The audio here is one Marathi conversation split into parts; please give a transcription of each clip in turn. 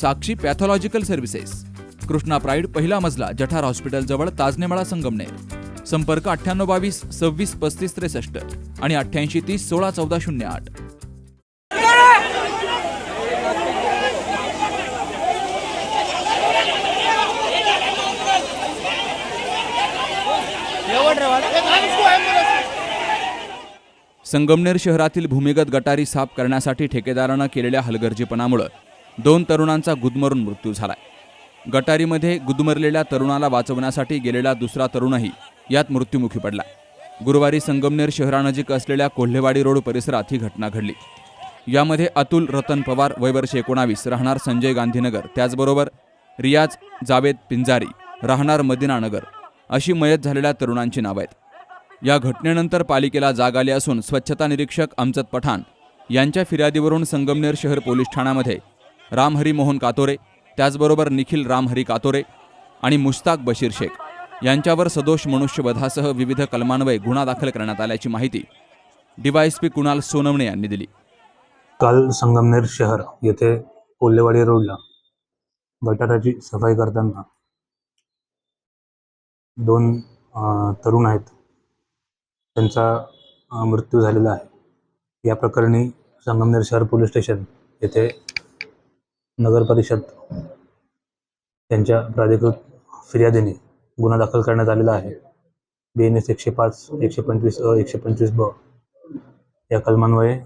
Sakshi pathological services. Krishna pride पहिला मजला जठार हॉस्पिटलजवळ ताजनेमाळा संगमनेर. संपर्क अठ्ठ्याण्णव बावीस सव्वीस पस्तीस त्रेसष्ट आणि अठ्ठ्याऐंशी तीस सोळा चौदा शून्य आठ. संगमनेर शहरातील भूमिगत गटारी साफ करण्यासाठी ठेकेदारानं केलेल्या हलगर्जीपणामुळं दोन तरुणांचा गुदमरून मृत्यू झालाय. गटारीमध्ये गुदमरलेल्या तरुणाला वाचवण्यासाठी गेलेला दुसरा तरुणही यात मृत्युमुखी पडला. गुरुवारी संगमनेर शहरानजीक असलेल्या कोल्हेवाडी रोड परिसरात ही घटना घडली. यामध्ये अतुल रतन पवार वयवर्षे एकोणावीस राहणार संजय गांधीनगर त्याचबरोबर रियाज जावेद पिंजारी राहणार मदिनानगर अशी मयत झालेल्या तरुणांची नावं आहेत. या घटनेनंतर पालिकेला जाग आली असून स्वच्छता निरीक्षक अमजद पठाण यांच्या फिर्यादीवरून संगमनेर शहर पोलीस ठाण्यामध्ये रामहरी मोहन कातोरे त्याचबरोबर निखिल रामहरी कातोरे आणि मुश्ताक बशीर शेख यांच्यावर सदोष मनुष्यवधासह विविध कलमान्वये गुन्हा दाखल करण्यात आल्याची माहिती डीवायएसपी कुणाल सोनवणे यांनी दिली. काल संगमनेर शहर येथे कोल्हेवाडी रोडला गटाराची सफाई करताना दोन तरुण आहेत. त्यांचा मृत्यू झालेला आहे. या प्रकरणी संगमनेर शहर पोलीस स्टेशन येथे नगर परिषद त्यांच्या प्राधिकृत फिर्यादीने गुन्हा दाखल करण्यात आलेला आहे. बी एन एस एकशे पाच एकशे पंचवीस अ एकशे पंचवीस ब. या कलमान्वये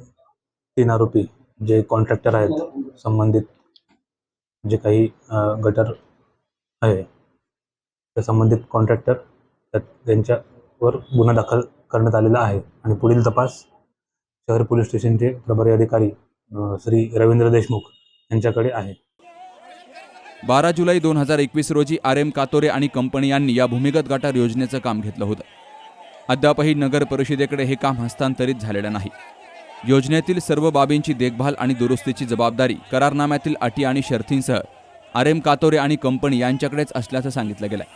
तीन आरोपी जे कॉन्ट्रॅक्टर आहेत संबंधित जे काही गटर आहे त्या संबंधित कॉन्ट्रॅक्टर त्यांच्यावर गुन्हा दाखल करण्यात आलेला आहे. आणि पुढील तपास शहर पोलीस स्टेशनचे प्रभारी अधिकारी श्री रवींद्र देशमुख यांच्याकडे आहे. बारा जुलै दोन हजार एकवीस रोजी आर एम कातोरे आणि कंपनी यांनी या भूमिगत गटार योजनेचं काम घेतलं होतं. अद्यापही नगर परिषदेकडे हे काम हस्तांतरित झालेलं नाही. योजनेतील सर्व बाबींची देखभाल आणि दुरुस्तीची जबाबदारी करारनाम्यातील अटी आणि शर्थींसह आर एम कातोरे आणि कंपनी यांच्याकडेच असल्याचं सांगितलं गेलंय.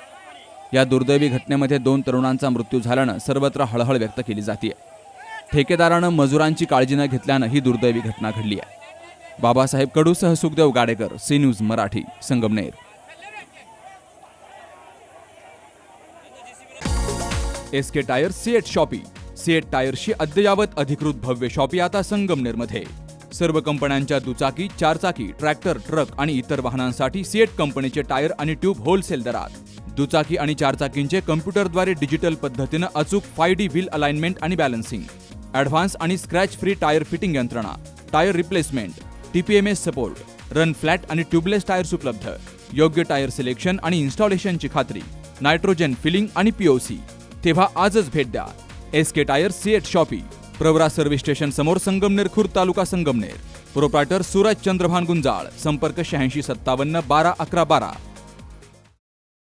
या दुर्दैवी घटनेमध्ये दोन तरुणांचा मृत्यू झाल्यानं सर्वत्र हळहळ व्यक्त केली जाते ठेकेदारानं मजुरांची काळजी न घेतल्यानं ही दुर्दैवी घटना घडली आहे Babasaheb कडूसह Sukhdev Gadekar C news Marathi Sangamner. S K tyre CEAT shoppe. CEAT टायरशी अद्ययावत अधिकृत भव्य शॉपी आता संगमनेरमध्ये. सर्व कंपन्यांच्या दुचाकी चारचाकी ट्रॅक्टर ट्रक आणि इतर वाहनांसाठी सीएट कंपनीचे टायर आणि ट्यूब होलसेल दरात. दुचाकी आणि चारचाकींचे कम्प्युटरद्वारे डिजिटल पद्धतीनं अचूक फाय डी व्हील अलाइनमेंट आणि बॅलन्सिंग. ॲडव्हान्स आणि स्क्रॅच फ्री टायर फिटिंग यंत्रणा. Tyre replacement. TPMS support run flat आणि ट्यूबलेस टायर्स उपलब्ध. योग्य टायर सिलेक्शन आणि इन्स्टॉलेशनची खात्री नायट्रोजन फिलिंग आणि पीओसी तेव्हा आजच भेट द्या. S K tyre CEAT shoppe Pravara service station समोर संगमनेर खुर्द तालुका संगमनेर. प्रोप्रायटर सूरज चंद्रभान गुंजाळ संपर्क शहाऐंशी सत्तावन्न बारा अकरा बारा.